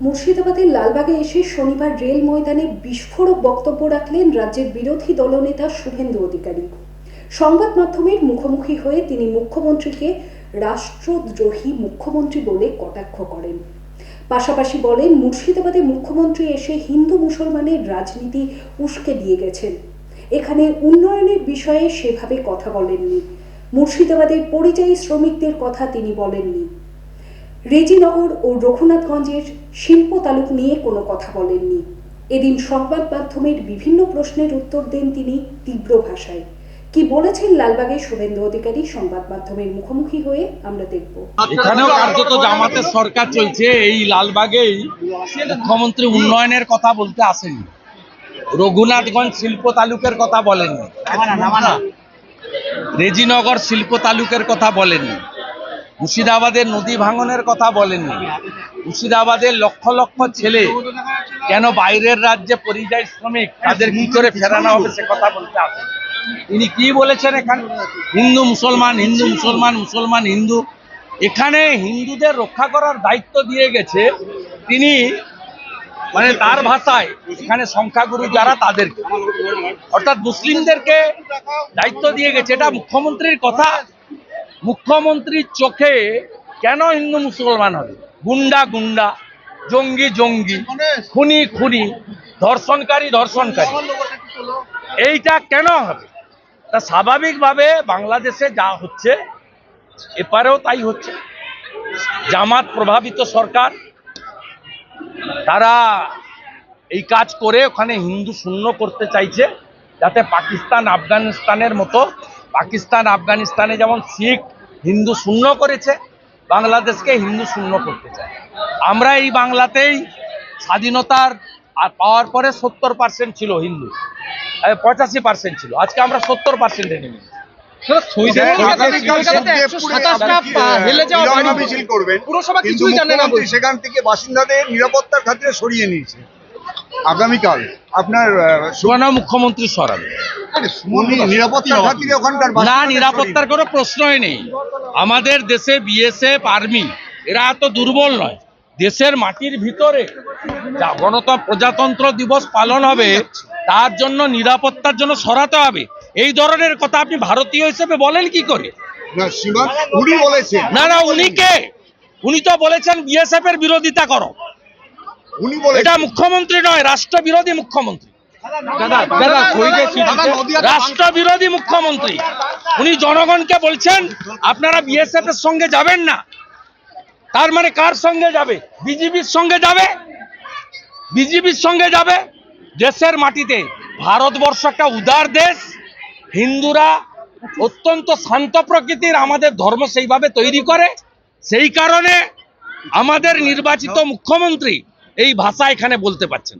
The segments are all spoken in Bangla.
মুর্শিদাবাদের লালবাগে এসে শনিবার রেল ময়দানে বিস্ফোরক বক্তব্য রাখলেন রাজ্যের বিরোধী দলনেতা শুভেন্দু অধিকারী। সংবাদ মাধ্যমের মুখোমুখি হয়ে তিনি মুখ্যমন্ত্রীকে রাষ্ট্রদ্রোহী মুখ্যমন্ত্রী বলে কটাক্ষ করেন। পাশাপাশি বলেন, মুর্শিদাবাদে মুখ্যমন্ত্রী এসে হিন্দু মুসলমানের রাজনীতি উস্কে দিয়ে গেছেন। এখানে উন্নয়নের বিষয়ে সেভাবে কথা বলেননি। মুর্শিদাবাদের পরিযায়ী শ্রমিকদের কথা তিনি বলেননি। রেজিনগর ও রঘুনাথগঞ্জের শিল্প তালুক নিয়ে কোনো কথা বলেননি। এদিন সংবাদ মাধ্যমের বিভিন্ন প্রশ্নের উত্তর দেন তিনি তীব্র ভাষায়। কি বলেছেন লালবাগের শুভেন্দু অধিকারী? সংবাদ মাধ্যমের মুখোমুখি হয়ে আমরা দেখব। এখানেও কার্যত জামাতের সরকার চলছে। এই লালবাগেই মুখ্যমন্ত্রী উন্নয়নের কথা বলতে আসেনি রঘুনাথগঞ্জ শিল্প তালুকের কথা বলেননি। রেজিনগর শিল্প তালুকের কথা বলেননি। মুর্শিদাবাদের নদী ভাঙনের কথা বলেননি। মুর্শিদাবাদের লক্ষ লক্ষ ছেলে কেন বাইরের রাজ্যে পরিযায়ী শ্রমিক, তাদের কি করে ফেরানো হবে সে কথা বলতে আসেন। তিনি কি বলেছেন এখানে? হিন্দু, মুসলমান হিন্দু, মুসলমান মুসলমান, হিন্দু। এখানে হিন্দুদের রক্ষা করার দায়িত্ব দিয়ে গেছে তিনি মানে তার ভাষায়। এখানে সংখ্যাগুরু যারা, তাদেরকে। অর্থাৎ মুসলিমদেরকে দায়িত্ব দিয়ে গেছে। এটা মুখ্যমন্ত্রীর কথা। মুখ্যমন্ত্রীর চোখে কেন হিন্দু মুসলমান হবে? গুন্ডা গুন্ডা, জঙ্গি জঙ্গি, খুনি খুনি, ধর্ষণকারী ধর্ষণকারী। এইটা কেন হবে? তা স্বাভাবিকভাবে বাংলাদেশে যা হচ্ছে, এপারেও তাই হচ্ছে। জামাত প্রভাবিত সরকার, তারা এই কাজ করে ওখানে হিন্দু শূন্য করতে চাইছে, যাতে পাকিস্তান, আফগানিস্তানের মতো পাকিস্তান আফগানিস্তানে যেমন শিখ হিন্দু শূন্য করেছে বাংলাদেশকে হিন্দু শূন্য করতে চায়। আমরা এই বাংলাতেই স্বাধীনতার আর পাওয়ার পরে সত্তর পার্সেন্ট ছিল হিন্দু। পঁচাশি পার্সেন্ট ছিল। আজকে আমরা সত্তর পার্সেন্টে নেমে। সেখান থেকে বাসিন্দাদের নিরাপত্তার খাতিরে সরিয়ে নিয়েছে। আগামীকাল আপনার আহ, সুবর্ণ মুখ্যমন্ত্রী সরাবে। না নিরাপত্তার কোনো প্রশ্নই নেই। আমাদের দেশে বিএসএফ আর্মি এরা এত দুর্বল নয়। দেশের মাটির ভিতরে যা গণতন্ত্র প্রজাতন্ত্র দিবস পালন হবে তার জন্য নিরাপত্তার জন্য সরাতে হবে। এই ধরনের কথা আপনি ভারতীয় হিসেবে বলেন কি করে? না না উনি কে? উনি তো বলেছেন বিএসএফ এর বিরোধিতা করো। এটা মুখ্যমন্ত্রী নয় রাষ্ট্র বিরোধী মুখ্যমন্ত্রী। রাষ্ট্র বিরোধী মুখ্যমন্ত্রী, উনি জনগণকে বলছেন, আপনারা বিএসএফ এর সঙ্গে যাবেন না। তার মানে কার সঙ্গে যাবে? বিজেপির সঙ্গে যাবে? বিজেপির সঙ্গে যাবে দেশের মাটিতে। ভারতবর্ষ একটা উদার দেশ। হিন্দুরা অত্যন্ত শান্ত প্রকৃতির আমাদের ধর্ম সেইভাবে তৈরি করে। সেই কারণে আমাদের নির্বাচিত মুখ্যমন্ত্রী এই ভাষা এখানে বলতে পারছেন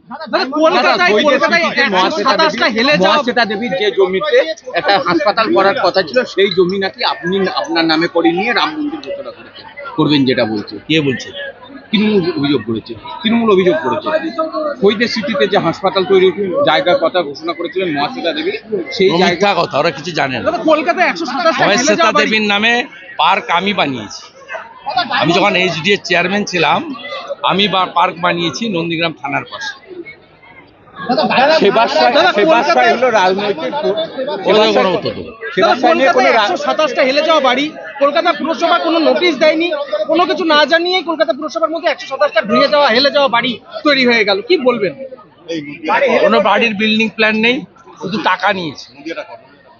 মহাশ্বেতা দেবীর যে জমিতে একটা হাসপাতাল করার কথা ছিল সেই জমি নাকি আপনি আপনার নামে করে নিয়ে রাম মন্দির ঘোষণা করেছেন করবেন যেটা বলছে। কে বলছে? তৃণমূল অভিযোগ করেছে তৃণমূল অভিযোগ করেছে। হইদের সিটিতে যে হাসপাতাল তৈরির জায়গার কথা ঘোষণা করেছিলেন মহাশ্বেতা দেবী সেই জায়গা কথা ওরা কিছু জানে না। কলকাতায় একশো মহেশ্বেতা। দেবীর নামে পার্ক আমি বানিয়েছি। আমি যখন এইচডি এর চেয়ারম্যান ছিলাম আমি বা পার্ক বানিয়েছি নন্দীগ্রাম থানার পাশে। কোনো হেলে যাওয়া বাড়ি কলকাতা পুরসভা কোনো নোটিশ দেয়নি কোনো কিছু না জানিয়ে কলকাতা পুরসভার মধ্যে একশো সাতাশটা ভেঙে যাওয়া হেলে যাওয়া বাড়ি তৈরি হয়ে গেল। কি বলবেন? কোনো বাড়ির বিল্ডিং প্ল্যান নেই শুধু টাকা নিয়েছে।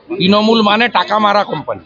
তৃণমূল মানে টাকা মারা কোম্পানি